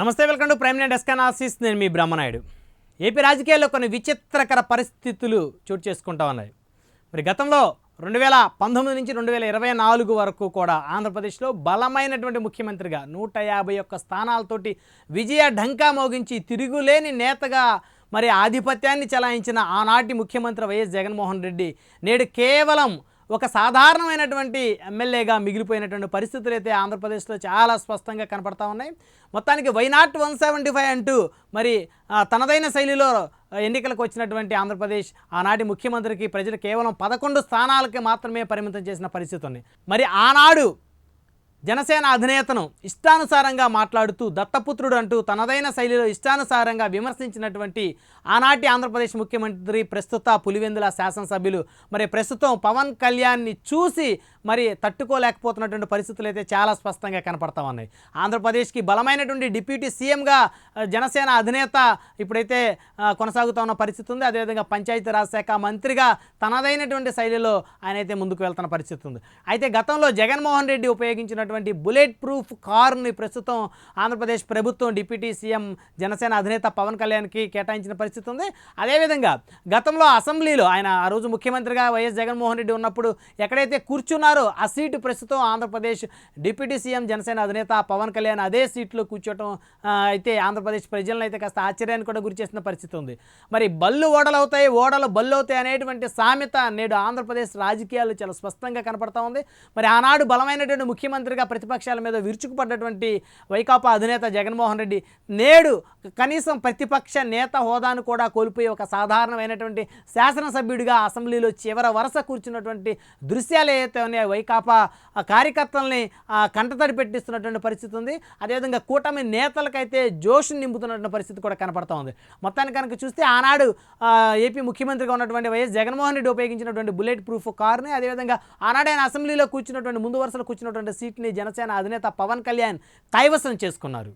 నమస్తే welcome to Prime Nine desk నేను మీ బ్రహ్మనాయుడు. ఏపీ రాజకీయాల్లో కొన్ని విచిత్రకర పరిస్థితులు చోటు చేసుకుంటా ఉన్నాయి. మరి గతంలో రెండు వేల పంతొమ్మిది నుంచి రెండు వేల ఇరవై నాలుగు వరకు కూడా ఆంధ్రప్రదేశ్లో బలమైనటువంటి ముఖ్యమంత్రిగా నూట యాభై ఒక్క స్థానాలతోటి విజయ ఢంకా మోగించి తిరుగులేని నేతగా మరి ఆధిపత్యాన్ని చెలాయించిన ఆనాటి ముఖ్యమంత్రి వైఎస్ జగన్మోహన్ రెడ్డి నేడు కేవలం ఒక సాధారణమైనటువంటి ఎమ్మెల్యేగా మిగిలిపోయినటువంటి పరిస్థితులు అయితే ఆంధ్రప్రదేశ్లో చాలా స్పష్టంగా కనపడతా ఉన్నాయి. మొత్తానికి వైనాట్ వన్ సెవెంటీ ఫైవ్ అంటూ మరి తనదైన శైలిలో ఎన్నికలకు వచ్చినటువంటి ఆంధ్రప్రదేశ్ ఆనాటి ముఖ్యమంత్రికి ప్రజలు కేవలం పదకొండు స్థానాలకి మాత్రమే పరిమితం చేసిన పరిస్థితి ఉంది. మరి ఆనాడు జనసేన అధినేతను ఇష్టానుసారంగా మాట్లాడుతూ దత్తపుత్రుడు అంటూ తనదైన శైలిలో ఇష్టానుసారంగా విమర్శించినటువంటి ఆనాటి ఆంధ్రప్రదేశ్ ముఖ్యమంత్రి ప్రస్తుత పులివెందుల శాసనసభ్యులు. మరి ప్రస్తుతం పవన్ కళ్యాణ్ని చూసి మరి తట్టుకోలేకపోతున్నటువంటి పరిస్థితులు అయితే చాలా స్పష్టంగా కనపడతా ఉన్నాయి. ఆంధ్రప్రదేశ్కి బలమైనటువంటి డిప్యూటీ సీఎంగా జనసేన అధినేత ఇప్పుడైతే కొనసాగుతూ కొనసాగుతా ఉన్న పరిస్థితి ఉంది. అదేవిధంగా పంచాయతీరాజ్ శాఖ మంత్రిగా తనదైనటువంటి శైలిలో ఆయన అయితే ముందుకు వెళ్తున్న పరిస్థితి ఉంది. అయితే గతంలో జగన్మోహన్ రెడ్డి ఉపయోగించినటువంటి బుల్లెట్ ప్రూఫ్ కార్ని ప్రస్తుతం ఆంధ్రప్రదేశ్ ప్రభుత్వం డిప్యూటీ సీఎం జనసేన అధినేత పవన్ కళ్యాణ్కి కేటాయించిన పరిస్థితి ఉంది. అదేవిధంగా గతంలో అసెంబ్లీలో ఆయన ఆ రోజు ముఖ్యమంత్రిగా వైఎస్ జగన్మోహన్ రెడ్డి ఉన్నప్పుడు ఎక్కడైతే కూర్చున్నారో ఆ సీటు ప్రస్తుతం ఆంధ్రప్రదేశ్ డిప్యూటీ సీఎం జనసేన అధినేత పవన్ కళ్యాణ్ అదే సీట్లో కూర్చోవటం అయితే ఆంధ్రప్రదేశ్ ప్రజలను అయితే కాస్త ఆశ్చర్యానికి కూడా గురిచేసిన పరిస్థితి ఉంది. మరి బళ్ళు ఓడలవుతాయి ఓడలు బళ్ళు అవుతాయి అనేటువంటి సామెత నేడు ఆంధ్రప్రదేశ్ రాజకీయాలు చాలా స్పష్టంగా కనపడతా ఉంది. మరి ఆనాడు బలమైనటువంటి ముఖ్యమంత్రిగా ప్రతిపక్షాల మీద విరుచుకుపడ్డటువంటి వైకాపా అధినేత జగన్మోహన్ రెడ్డి నేడు కనీసం ప్రతిపక్ష నేత హోదాను కూడా కోల్పోయి ఒక సాధారణమైనటువంటి శాసనసభ్యుడిగా అసెంబ్లీలో చివర వరుస కూర్చున్నటువంటి దృశ్యాలు ఏవైతే ఉన్నాయో వైకాపా కార్యకర్తల్ని కంటతడి పెట్టిస్తున్నటువంటి పరిస్థితి ఉంది. అదేవిధంగా కూటమి నేతలకైతే జోష్ నింపుతున్నటువంటి పరిస్థితి కూడా కనపడుతూ ఉంది. మొత్తానికి కనుక చూస్తే ఆనాడు ఏపీ ముఖ్యమంత్రిగా ఉన్నటువంటి వైఎస్ జగన్మోహన్ రెడ్డి ఉపయోగించినటువంటి బుల్లెట్ ప్రూఫ్ కారుని అదేవిధంగా ఆనాడు ఆయన అసెంబ్లీలో కూర్చున్నటువంటి ముందు వరుసలో కూర్చున్నటువంటి సీట్ని జనసేన అధినేత పవన్ కళ్యాణ్ కైవసం చేసుకున్నారు.